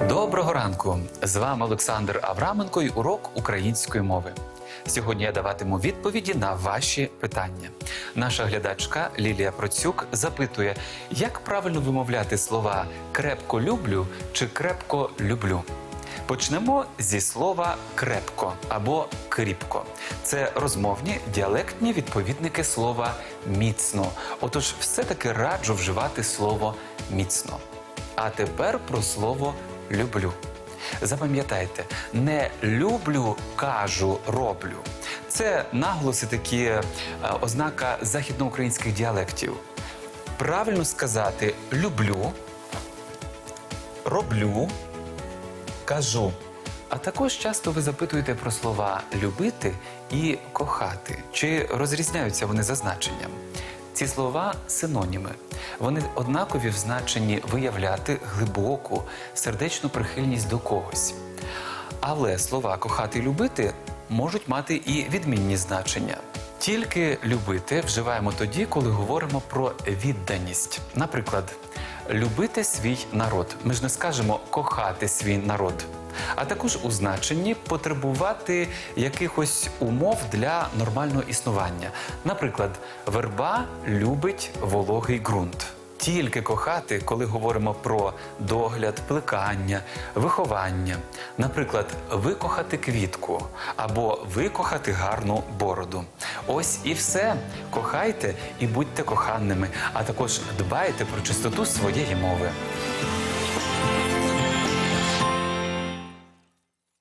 Доброго ранку! З вами Олександр Авраменко і урок української мови. Сьогодні я даватиму відповіді на ваші питання. Наша глядачка Лілія Процюк запитує, як правильно вимовляти слова крепко люблю чи крепко люблю. Почнемо зі слова крепко або кріпко. Це розмовні діалектні відповідники слова міцно. Отож, все-таки раджу вживати слово міцно. А тепер про слово люблю. Запам'ятайте, не люблю, кажу, роблю. Це наголоси такі е, ознака західноукраїнських діалектів. Правильно сказати люблю, роблю, кажу. А також часто ви запитуєте про слова любити і кохати. Чи розрізняються вони за значенням? Ці слова синоніми. Вони однакові в значенні виявляти глибоку сердечну прихильність до когось. Але слова кохати і любити можуть мати і відмінні значення. Тільки любити вживаємо тоді, коли говоримо про відданість. Наприклад, любити свій народ. Ми ж не скажемо кохати свій народ. А також у значенні потребувати якихось умов для нормального існування. Наприклад, верба любить вологий ґрунт. Тільки кохати, коли говоримо про догляд, плекання, виховання, наприклад, викохати квітку або викохати гарну бороду. Ось і все. Кохайте і будьте коханими, а також дбайте про чистоту своєї мови.